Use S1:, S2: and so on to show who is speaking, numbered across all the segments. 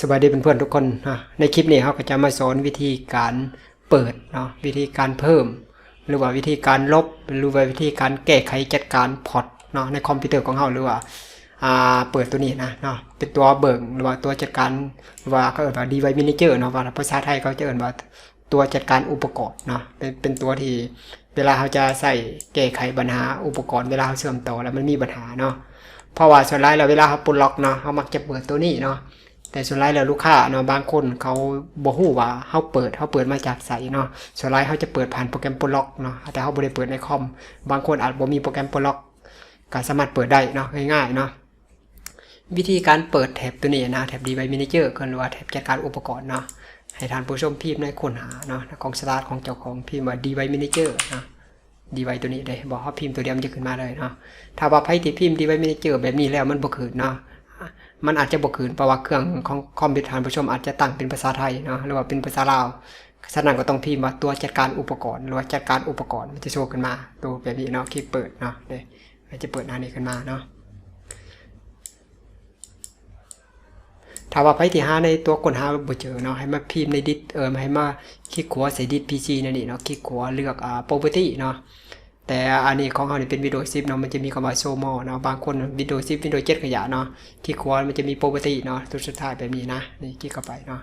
S1: สวัสดีเพื่อนๆทุกคนนะในคลิปนี้เขาก็จะมาสอนวิธีการเปิดเนาะวิธีการเพิ่ม หรือว่าวิธีการลบหรือว่าวิธีการแก้ไขจัดการพอร์ตเนาะในคอมพิวเตอร์ของเราหรือว่าอ่าเปิดตัวนี้นะเนาะเป็นตัวเบิ่งหรือว่าตัวจัดการว่าเขาเอ่ยว่า device manager เนาะว่าภาษาไทยเขาจะเอ่ยว่าตัวจัดการอุปกรณ์เนาะเป็นเป็นตัวที่เวลาเขาจะใส่แก้ไขปัญหาอุปกรณ์เวลาเขาเชื่อมต่อแล้วมันมีปัญหาเนาะเพราะว่าส่วนใหญ่แล้วเวลาเขาปลดล็อกเนาะเขามักจะเปิดตัวนี้เนาะ แต่ส่วนใหญ่แล้วลูกค้าเนาะบางคนเขาบ่ฮู้ว่าเฮาเปิดเฮาเปิดมาจากไสเนาะส่วนใหญ่เขาจะเปิดผ่านโปรแกรมปล็อกเนาะแต่เฮาบ่ได้เปิดในคอม บางคนอาจบ่มีโปรแกรมปล็อกก็สามารถเปิดได้เนาะง่ายๆเนาะวิธีการเปิดแท็บตัวนี้นะแท็บ Device Manager ก็หรือว่าแท็บจัดการอุปกรณ์เนาะให้ท่านผู้ชมพิมพ์ในค้นหาเนาะของสตาร์ทของเจ้าของพิมพ์ว่า Device Manager เนะ Device ตัวนี้เลยบอกว่าพิมพ์ตัวเดียวมันจะขึ้นมาเลยเนาะถ้าว่าไผที่พิมพ์ Device Manager แบบนี้แล้วมันบ่ขึ้นเนาะ มันอาจจะบกขืนเพราะว่าเครื่องของคอมพิวเตอร์ผู้ชมอาจจะตั้งเป็นภาษาไทยเนาะหรือว่าเป็นภาษาลาวฉะนั้นก็ต้องพิมพ์ว่าตัวจัดการอุปกรณ์หรือว่าจัดการอุปกรณ์มันจะโชว์ขึ้นมาตัวแบบนี้เนาะคลิกเปิดเนาะเดี๋ยวมันจะเปิดหน้านี้ขึ้นมาเนาะถ้าว่าไปที่หาในตัวกดหาบ่เจอเนาะให้มาพิมพ์ในดิสเออให้มาคลิกขวาใส่ดิส PC นั่นนี่เนาะคลิกขวาเลือกอ่า property เนาะ แต่อันนี้ของเราเนี่เป็น Windows 10เนาะมันจะมีคำว่า show more เนาะบางคน Windows 10 Windows 7ขยะเนาะที่ควรมันจะมี property เนาะตัวสุดท้ายแบบนี้นะนี่คลิกเข้าไปเนาะ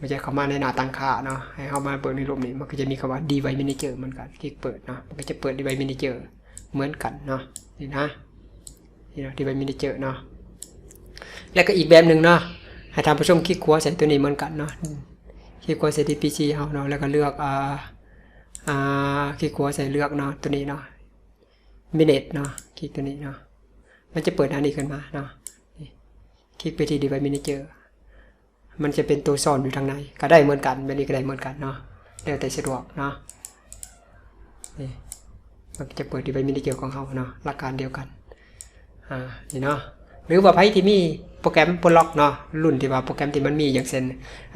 S1: มันจะเข้ามาในหน้าตั้งค่าเนาะให้เข้ามาเปิดในรูปนี้มันก็จะมีคำว่า device manager เหมือนกันคลิกเปิดเนาะมันก็จะเปิด device manager เหมือนกันเนาะนี่นะนี่เนาะ device manager เนาะแล้วก็อีกแบบหนึ่งเนาะให้ท่านผู้ชมคลิกขวาใส่ตัวนี้เหมือนกันเนาะคลิกขวาใส่ที่ PC เฮาเนาะแล้วก็เลือกอ่า อ่าคลิกขวใส่เลือกเนาะตัวนี้เนาะมิเนตเนาะคลิกตัวนี้เนาะมันจะเปิดอันนี้ขึ้นมาเนาะคลิกไปที่ device manager มันจะเป็นตัวซ่อนอยู่ทางในก็ได้เหมือนกันแบบนี้ก็ได้เหมือนกันเนาะแล้วแต่สะดวกเนาะนี่มันจะเปิด device manager ของเขาเนาะหลักการเดียวกันอ่านี่เนาะหรือว่าไพ่ที่มีโปรแกรมปลดล็อกเนาะรุ่นที่ว่าโปรแกรมที่มันมีอย่างเช่น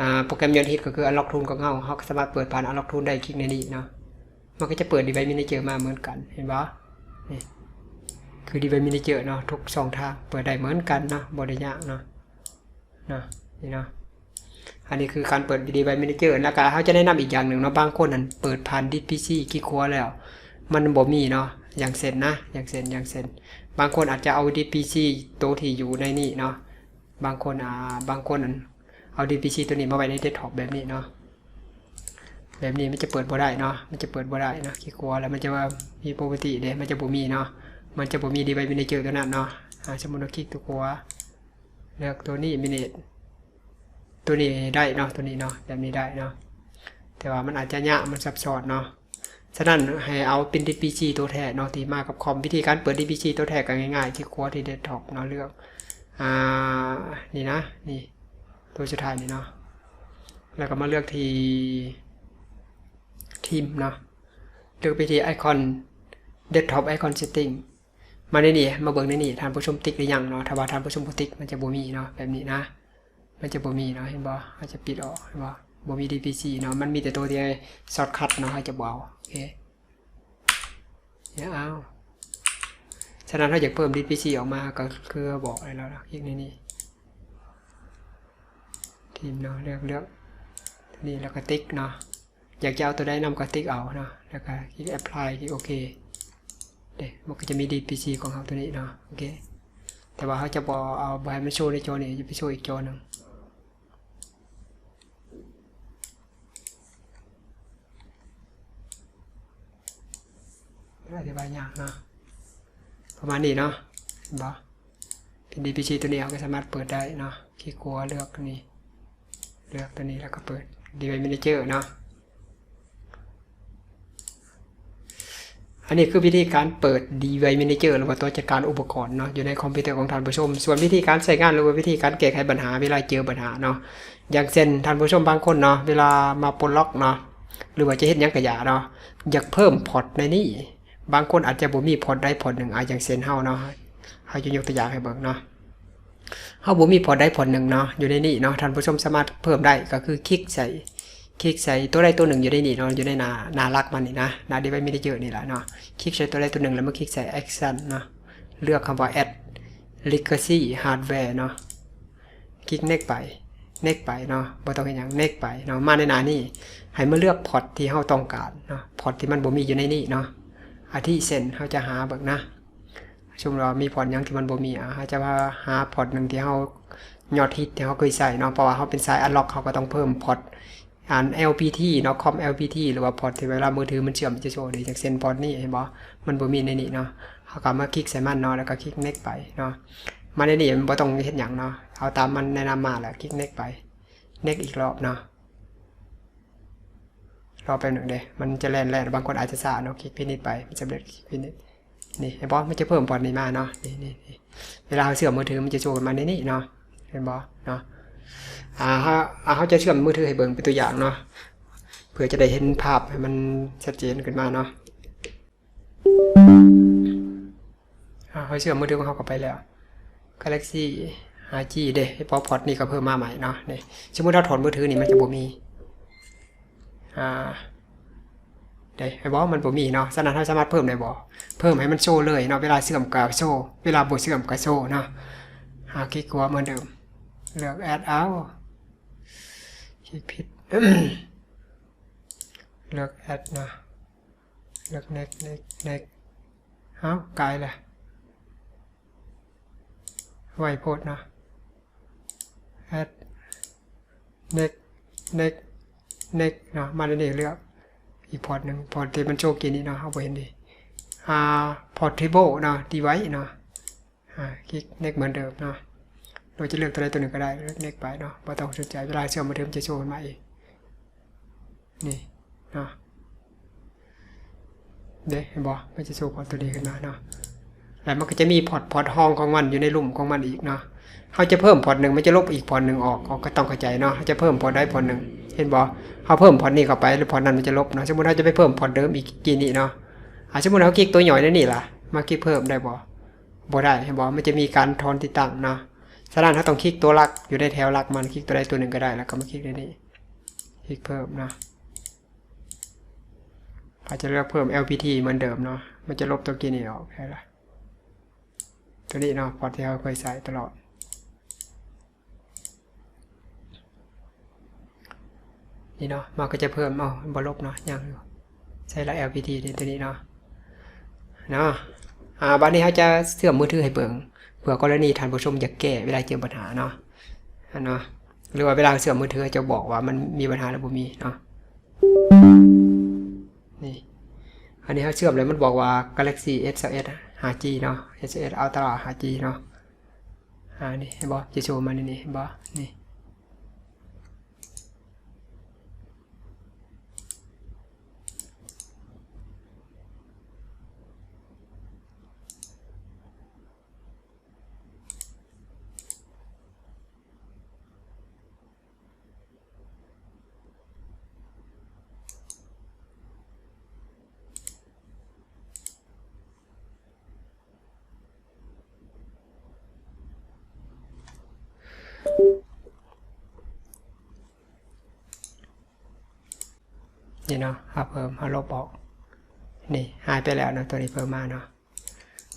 S1: อ่าโปรแกรมยอดฮิตก็คือ unlock tool ของเขาเขาสามารถเปิดผ่าน unlock tool ได้คลิกในนี้เนาะ มันก็จะเปิด device manager มาเหมือนกันเห็นปะนี่คือ device manager เนาะทุกสองทางเปิดได้เหมือนกันเนาะบริยากเนาะเนาะนี่เนาะอันนี้คือการเปิด device manager แล้วก็เขาจะแนะนำอีกอย่างหนึ่งเนาะบางคนนั้นเปิดผ่านดิส PC กี่ครัวแล้ว มันบ่มีเนาะอย่างเซนนะอย่างเซนอย่างเซนบางคนอาจจะเอาดิส PC ตัวที่อยู่ในนี่เนาะบางคนอ่าบางคนนั้นเอาดิส PC ตัวนี้มาไว้ในเดสก์ท็อปแบบนี้เนาะ แบบนี้มันจะเปิดบ่ได้เนาะ มันจะเปิดบ่ได้เนาะขี้กลัวแล้วมันจะว่ามีปกติเด้มันจะบ่มีเนาะ มันจะบ่มีดีไวมินเจอตัวนั้นเนาะอ่าสมมุติเราคลิกตัวกลัวเลือกตัวนี้มินิตัวนี้ได้เนาะ ตัวนี้เนาะ แบบนี้ได้เนาะ แต่ว่ามันอาจจะยากมันซับซ้อนเนาะ ฉะนั้นให้เอาเป็น DPG ตัวแท้เนาะที่มากับคอมวิธีการเปิด DPG ตัวแท้ก็ง่ายๆที่ครัวที่เดสก์ท็อปเนาะเลือก อ่า นี่นะ นี่ ตัวสุดท้ายนี่เนาะ แล้วก็มาเลือกที่ ทีมเนาะเลือกไปที่ไอคอน desktop icon setting มาในนี่มาเบิ่งในนี่ท่านผู้ชมติ๊กหรือยังเนาะถ้าว่าท่านผู้ชมติ๊กมันจะบ่มีเนาะแบบนี้นะ มันจะบ่มีเนาะเห็นบ่อาจจะปิดออกเห็นบ่บ่มี DPC เนาะมันมีแต่ตัวที่ช็อตคัทเนาะให้จะบ่เอาโอเคเนี่ยเอาฉะนั้นถ้าอยากเพิ่ม DPC ออกมาก็คือบอกอะไรแล้วนะคลิกในนี่ทีมเนาะเลือกเลือกนี่แล้วก็ติ๊กเนาะ อยากจะเอาตัวได้นำก็ติ๊กเอาเนาะแล้วก็คลิก apply คลิกโอเคเด็มันก็จะมี DPC ของเขาตัวนี้เนาะโอเคแต่ว่าเขาจะบอกเอาใบมันโชว์ในจอนี้จะไปโชว์อีกจอหนึ่งอธิบายยากเนาะประมาณนี้เนาะเห็นปะเป็น DPC ตัวนี้เราก็สามารถเปิดได้เนาะคลิกกัวเลือกตัวนี้เลือกตัวนี้แล้วก็เปิด Device Manager เนาะ อันนี้คือวิธีการเปิด Device Manager หรือว่าตัวจัดการอุปกรณ์เนาะอยู่ในคอมพิวเตอร์ของท่านผู้ชม ส่วนวิธีการใช้งานหรือว่าวิธีการแก้ไขปัญหาเวลาเจอปัญหาเนาะอย่างเช่นท่านผู้ชมบางคนเนาะเวลามาปลดล็อกเนาะหรือว่าจะเห็นยังกระยาเนาะอยากเพิ่มพอร์ตในนี้บางคนอาจจะบ่มีพอร์ตใดพอร์ตหนึ่งอาจอย่างเช่นเฮาเนาะเฮาจะยกตัวอย่างให้เบิ่งเนาะเฮาบ่มีพอร์ตใดพอร์ตหนึ่งเนาะอยู่ในนี้เนาะท่านผู้ชมสามารถเพิ่มได้ก็คือคลิกใส่ คลิกใส่ตัวใดตัวหนึ่งอยู่ในนี่เนาะอยู่ในหน้าหน้ารักมันนี่นะหน้าดีไว้ไม่ได้เยอะนี่แหละเนาะคลิกใส่ตัวใดตัวหนึ่งแล้วมาคลิกใส่ action เนาะเลือกคำว่า add legacy hardware เนาะคลิก next ไปเน็กไปเนาะบ่ต้องเฮ็ดหยังเน็กไปเนาะ มาในหน้านี้ให้มาเลือกพอร์ตที่เฮาต้องการเนาะ พอร์ตที่มันบ่มีอยู่ในนี้เนาะอาทิเช่นเฮาจะหาเบิ่งนะชมเรามีพอร์ตยังที่มันบ่มีอะเฮาจะว่าหาพอร์ตหนึ่งที่เฮายอดฮิตที่เฮาเคยใส่เนาะ เพราะว่าเฮาเป็นสายอันล็อกเฮาก็ต้องเพิ่มพอร์ต อ่าน LPT เนาะคอม LPT หรือว่าพอร์ตเวลามือถือมันเชื่อมมันจะโชว์ดีอย่างเช่นพอร์ตนี้เห็นบ่มันบ่มีในนี้เนาะเฮาก็มาคลิกใส่มันเนาะแล้วก็คลิก next ไปเนาะมาในนี่มันบ่ต้องเฮ็ดหยังเนาะเอาตามมันแนะนำมาแหละคลิกเน็กไปเน็กอีกรอบเนาะรอไปหนึ่งเด้มันจะแล่นแล่นบางคนอาจจะซาเนาะคลิกพินิจไปมันจะเบิดคลิกพินิจนี่เห็นบ่มันจะเพิ่มพอร์ตนี้มาเนาะนี่นี่นี่เวลาเราเชื่อมมือถือมันจะโชว์มาในนี่เนาะเห็นบ่เนาะ อ่าเฮาอ่าเขาจะเชื่อมมือถือให้เบิ่งเป็นตัวอย่างเนาะเพื่อจะได้เห็นภาพให้มันชัดเจนขึ้นมาเนาะอ่าเขาเชื่อมมือถือของเขาเข้าไปแล้ว Galaxy 5G เด้ไอพอพอร์ตนี่ก็เพิ่มมาใหม่เนาะเนี่ยสมมุติเราถอดมือถือนี่มันจะบ่มีอ่าเด้ไอ้บอมันบ่มีเนาะฉะนั้นเราสามารถเพิ่มได้บ่เพิ่มให้มันโชว์เลยเนาะเวลาเสื่อมกับโชว์เวลาบ่เสื่อมกับโชว์เนาะหาคลิกขวเหมือนเดิม เลือก add out คลิกผิด เลือก add เนาะเลือก next next next เอากลายเลยไวโพดนะ add next next next เนาะมาในนี้เลือกอีกพอร์ตหนึ่งพอร์ตที่มันโชว์กินนี่เนาะเอาไปเห็นดีอ่า portable เนาะ device เนาะอ่าคลิก next เหมือนเดิมเนาะ เราจะเลือกตัวใดตัวหนึ่งก็ได้เลือก next ไปเนาะไม่ต้องสนใจเวลาเชื่อมมาเทิมจะโชว์ขึ้นมาเองนี่เนาะเด้เห็นบ่มันจะโชว์พอร์ตตัวนี้ขึ้นมาเนาะแล้วมันก็จะมีพอร์ตพอร์ตห้องของมันอยู่ในลุมของมันอีกเนาะเขาจะเพิ่มพอร์ตหนึ่งมันจะลบอีกพอร์ตหนึ่งออกเขาก็ต้องเข้าใจเนาะเขาจะเพิ่มพอร์ตได้พอร์ตหนึ่งเห็นบอเขาเพิ่มพอร์ตนี้เข้าไปแล้วพอร์ตนั้นมันจะลบเนาะสมมติเขาจะไปเพิ่มพอร์ตเดิมอีกกี่นี่เนาะอะสมมติเขาคลิกตัวหน่อยนั่นนี่ล่ะมาคลิกเพิ่มได้บอบ่ได้เห็นบอมันจะมีการทอนที่ตั้งเนาะ ฉะนั้นเขาต้องคลิกตัวหลักอยู่ในแถวหลักมันคลิกตัวใดตัวหนึ่งก็ได้แล้วก็มาคลิกในนี้คลิกเพิ่มนาะอาจจะเลือกเพิ่ม LPT เหมือนเดิมเนาะมันจะลบตัวกี่นี่ออกได้ละตัวนี้เนาะพอที่เราเคยใส่ตลอดนี่เนาะมันก็จะเพิ่มเอาบลบเนาะยังอยู่ใช้ละ LPT ในตัวนี้เนาะเนาะอ่าบัดนี้เขาจะเสื่อมมือถือให้เบิ่ง เผื่อกรณีท่านผู้ชมอยากแก้เวลาเจอปัญหาเนาะเนาะหรือว่าเวลาเสื่อมมือถือจะบอกว่ามันมีปัญหาหรือบ่มีเนาะนี่อันนี้เขาเชื่อมเลยมันบอกว่า Galaxy S21 5G เนาะ S21 Ultra 5G เนาะอ่านี่เห็นบ่จะโชว์มานี่นี่เห็นบอนี่ นี่เนาะเอาเพิ่มเอาลบออก นี่หายไปแล้วเนาะตัวนี้เพิ่มมาเนาะ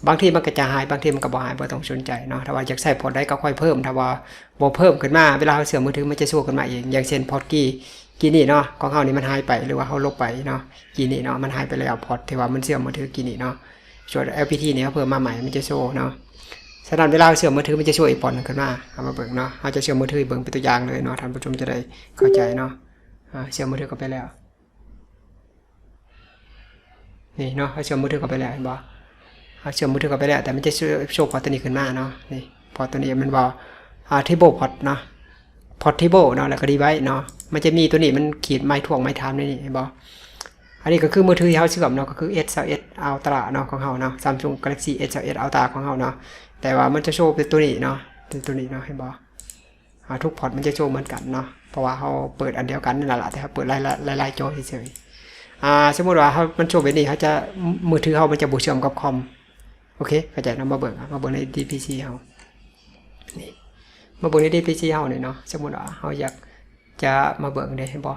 S1: บางทีมันก็จะหายบางทีมันก็บ่หายบ่ต้องสนใจเนาะถ้าว่าอยากใส่พอร์ตได้ก็ค่อยเพิ่มถ้าว่าบ่เพิ่มขึ้นมาเวลาเสื่อมมือถือมันจะโชว์ขึ้นมาเองอย่างเช่นพอร์ตกี้กีนี่เนาะของเขานี่มันหายไปหรือว่าเขาลบไปเนาะกีนี่เนาะมันหายไปแล้วพอร์ตที่ว่ามันเสื่อมมือถือกีนี่เนาะส่วน LPT เนี่ยเขาเพิ่มมาใหม่มันจะโชว์เนาะ ฉะนั้เวลาเสื่อมมือถือมันจะช่วยอีกพอร์หนึงขึ้นมาเอามาเบิ่งเนาะเราจะเชื่อมมือถือเบิ่งเป็นตัวอย่างเลยเนาะท่านผู้ชมจะได้เข้าใจเนาะเชื่อมมือถือเข้าไปแล้วนี่เนาะเชื่อมมือถือเข้าไปแล้วเห็นบ่เอเชื่อมมือถือเข้าไปแล้วแต่มันจะโชว์พอร์ตัวนี้ขึ้นมาเนาะนี่พอตตัวนี้มันบอกอ่าที่โบพอตเนาะพอตที่โบเนาะแล้วก็ดีไว้เนาะมันจะมีตัวนี้มันขีดไม้ถ่วงไม้ทามนี่นี่เห็นบ่อันนี้ก็คือมือถือที่เขาเชื่อมเนาะก็คือ S21 Ultra เนาะของเขาเนาะ Samsung Galaxy S21 Ultra ของเขาเนาะ แต่ว่ามันจะโชว์เป็นตัวนี้เนาะเป็นตัวนี้เนาะเห็นบ่อ่าทุกพอร์ตมันจะโชว์เหมือนกันเนาะเพราะว่าเขาเปิดอันเดียวกันนั่นแหละแต่เขาเปิดหลายๆหลายๆจอเฉยๆสมมติว่าเขามันโชว์แบบนี้เขาจะมือถือเขามันจะบูเชื่อมกับคอมโอเคเข้าใจนะมาเบิ่งอะมาเบิ่งใน DPC เขานี่มาเบิ่งใน DPC เขาเนี่ยเนาะสมมติว่าเขาอยากจะมาเบิ่งได้เห็นบ่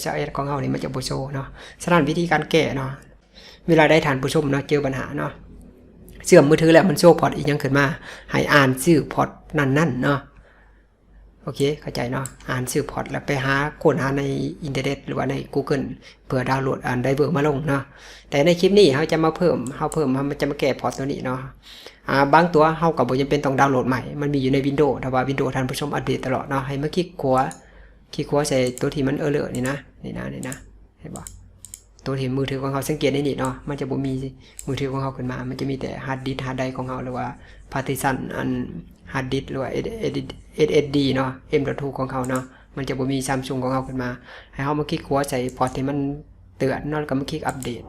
S1: SLS ของเขานี่มันจะบูโชว์เนาะฉะนั้นวิธีการแก้เนาะเวลาได้ฐานผู้ชมเนาะเจอปัญหาเนาะ เสื่อมมือถือแล้วมันโชว์พอร์ตอีกยังขึ้นมา ให้อ่านชื่อพอร์ตนั่นๆเนาะโอเค เข้าใจเนาะอ่านซื้อพอร์ตแล้วไปหาค้นหาในอินเทอร์เน็ตหรือว่าใน Google เพื่อดาวน์โหลดอ่านไดเวอร์มาลงเนาะแต่ในคลิปนี้เขาจะมาเพิ่มเขาเพิ่มมันจะมาแก้พอร์ตตัวนี้เนาะอ่าบางตัวเขากับบ่จำเป็นต้องดาวน์โหลดใหม่ มันมีอยู่ใน Windows แต่ว่า Windows ท่านผู้ชมอัปเดตตลอดเนาะให้มาคลิกขวาคลิกขวาใส่ตัวที่มันเออเลอร์นี่นะนี่นะนี่นะเห็นปะ ตัวที่มือถือของเขาสังเกตได้นี่เนาะมันจะบ่มีมือถือของเขาขึ้นมา มันจะมีแต่ฮาร์ดดิสก์ฮาร์ดไดรฟ์ของเขาหรือว่า partition อันฮาร์ดดิสก์หรือว่า SSD เนาะ M.2 ของเขาเนาะมันจะบ่มี Samsung ของเขาขึ้นมา ให้เขามาคลิกขวาใส่พอร์ตที่มันเตือนนาะแล้วก็มาคลิกอัปเดต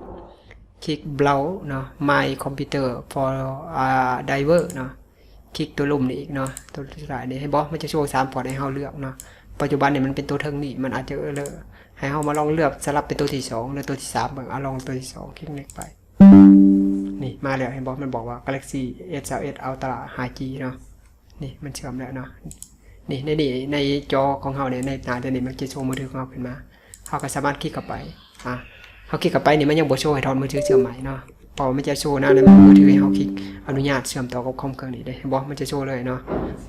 S1: คลิก browse เนาะ my computer for uh, diver เนาะคลิกตัวลุ่มนี่อีกเนาะตัวสุดท้ายนี่ให้บอกมันจะโชว์สามพอร์ตให้เราเลือกเนาะปัจจุบันเนี่ยมันเป็นตัวเทิงนี่มันอาจจะเออเลอ ให้เรามาลองเลือกสลับเป็นตัวที่สองหรือตัวที่สามเบิ่งเอาลองตัวที่สองคลิกเล็กไป นี่มาแล้วเห็นบอกมันบอกว่า Galaxy S21 Ultra 5G เนาะนี่มันเชื่อมแล้วเนาะนี่ในนี่ในจอของเราเนี่ยในหน้าจอนี่มันจะโชว์มือถือของเราขึ้นมาเราก็สามารถคลิกเข้าไปอะเขาคลิกเข้าไปนี่มันยังบ่โชว์ให้ทอนมือถือเชื่อมใหม่เนาะพอมันจะโชว์นะในมือถือให้เราคลิกอนุญาตเชื่อมต่อกับคอมเครื่องนี้ได้เห็นบอกมันจะโชว์เลยเนาะ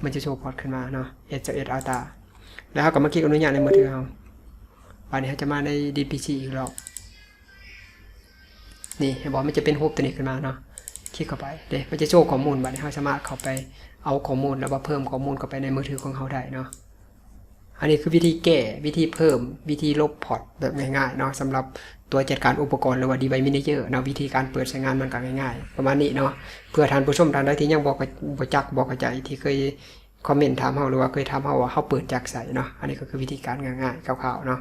S1: มันจะโชว์พอร์ตขึ้นมาเนาะ S21 Ultra แล้วเราก็มาคลิกอนุญาตในมือถือเรา วันนี้เขาจะมาใน DPC อีกรอบนี่เห็นบอกมันจะเป็นรูปตัวนี้ขึ้นมาเนาะคลิกเข้าไปเดี๋ยวมันจะโชว์ข้อมูลบัดนี้เราสามารถเข้าไปเอาข้อมูลแล้วว่าเพิ่มข้อมูลเข้าไปในมือถือของเขาได้เนาะอันนี้คือวิธีแก้วิธีเพิ่มวิธีลบพอร์ตแบบง่ายๆเนาะสำหรับตัวจัดการอุปกรณ์หรือว่า device manager เนาะวิธีการเปิดใช้งานมันก็ง่ายๆ ประมาณนี้เนาะเพื่อท่านผู้ชมท่านใดที่ยังบอกบ่จักบอกเข้าใจที่เคยคอมเมนต์ถามเฮาหรือว่าเคยถามเฮาว่าเฮาเปิดจากใส่เนาะอันนี้ก็คือวิธีการง่ายๆคร่าวๆเนาะ